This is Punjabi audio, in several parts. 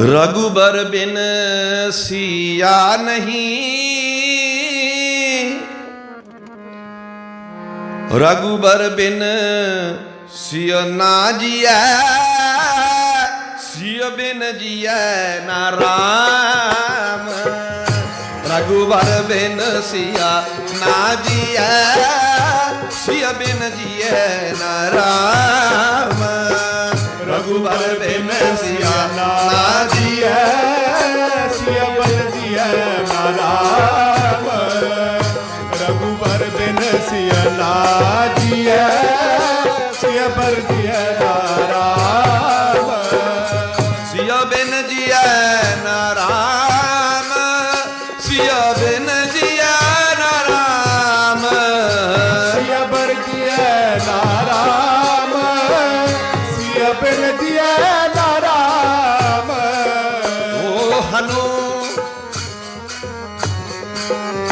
ਰਘੁਬਰ ਬਿਨ ਸਿਆ ਨਹੀਂ ਰਘੁਬਰ ਬਿਨ ਸਿਯ ਨਾ ਜੀਐ ਸਿਯ ਬਿਨ ਜੀਐ ਨਾ ਰਾਮ ਰਘੁਬਰ ਬਿਨ ਸਿਆ ਨਾ ਜੀਐ ਸਿਯ ਬਿਨ ਜੀਐ ਨਾ ਰਾਮ ਰਘੁਬਰ ਬਿਨ ਸਿਆ ਨਾ ਜੀਐ ਸਿਆ ਬਨ ਜੀਐ ਨਾਰਾਮ ਰਘੁਬਰ ਬਿਨ ਸਿਆ ਨਾ ਜੀਐ ਸਿਆ ਬਰ ਜੀਐ ਨਾਰਾਮ ਸਿਆ ਬਿਨ ਜੀਐ ਨਾ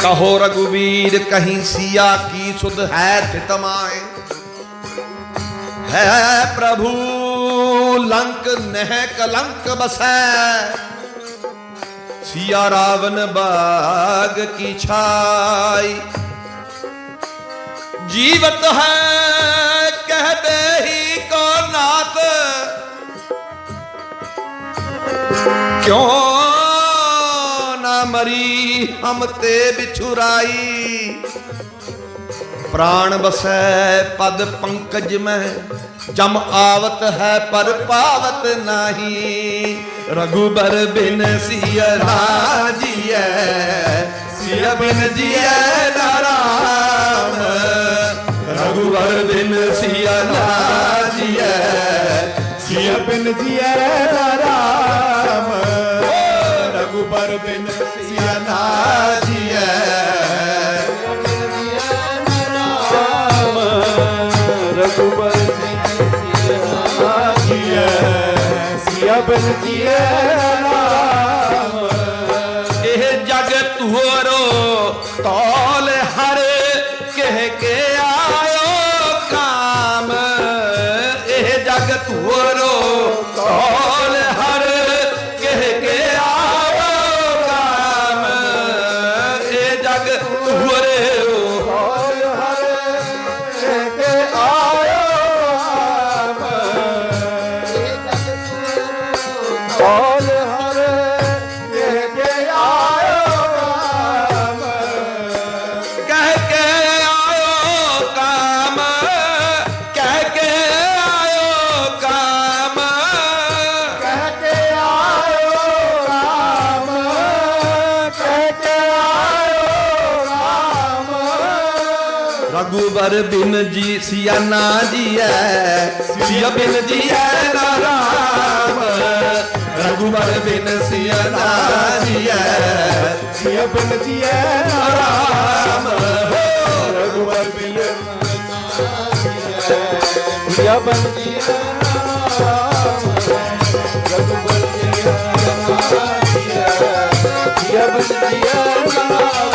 ਕਹੋ ਰਘੁਵੀਰ, ਕਹੀਂ ਸਿਆ ਕੀ ਸੁਧ ਹੈ ਥਿਤਮਾਏ ਹੈ ਪ੍ਰਭੂ, ਲੰਕ ਨਹਿ ਕਲੰਕ ਬਸੈ। ਸਿਆ ਰਾਵਨ ਬਾਗ ਕੀ ਛਾਈ? ਜੀਵਤ ਹੈ ਕਹਦੇ ਹੀ ਕੋ ਨਾਤ ਕਿਉਂ ਨਾ ਮਰੀ, ਹਮ ਤੇ ਵਿਛੁਰਾਈ ਪ੍ਰਾਣ ਬਸੈ ਪਦ ਪੰਕਜ ਮਹਿ ਜਮ ਆਵਤ ਹੈ ਪਰ ਪਾਵਤ ਨਹੀਂ। ਰਘੁਬਰ ਬਿਨ ਸਿਯ ਨਾ ਜੀਐ ਬਿਨ ਜੀਐ ਨਾ ਰਘੁਬਰ ਬਿਨ ਸਿਯ ਨਾ ਸਿਆ ਬਿਨ ਜੀਐ ਨਾਰਾਮ ਇਹ ਜਗ ਤੁਹਰੋ ਤੌਲ ਹਰ ਕਹਿ ਕੇ ਆਇਓ ਕਾਮ। ਇਹ ਜਗ ਤੁਹਰੋ ਤੌਲ ਹਰ ਕਹਿ ਕੇ ਆਇਓ ਕਾਮ। ਇਹ ਜਗ ਤੁਹਰੋ ਰਘੁਬਰ ਬਿਨ ਜੀ ਸਿਆ ਨਾ ਜੀਐ ਸਿਆ ਬਿਨ ਜੀਐ ਨਾ ਰਾਮ ਰਘੁਬਰ ਬਿਨ ਸਿਆ ਨਾ ਜੀਐ ਸਿਆ ਬਿਨ ਜੀਐ ਰਾਮ ਰਘੁਬਰ ਬਿਨ ਸਿਆ ਬਿਨ ਜੀਐ ਰਾਮ ਰਘੁਬਰ ਬਿਨ ਸਿਆ ਬਿਨ ਜੀਐ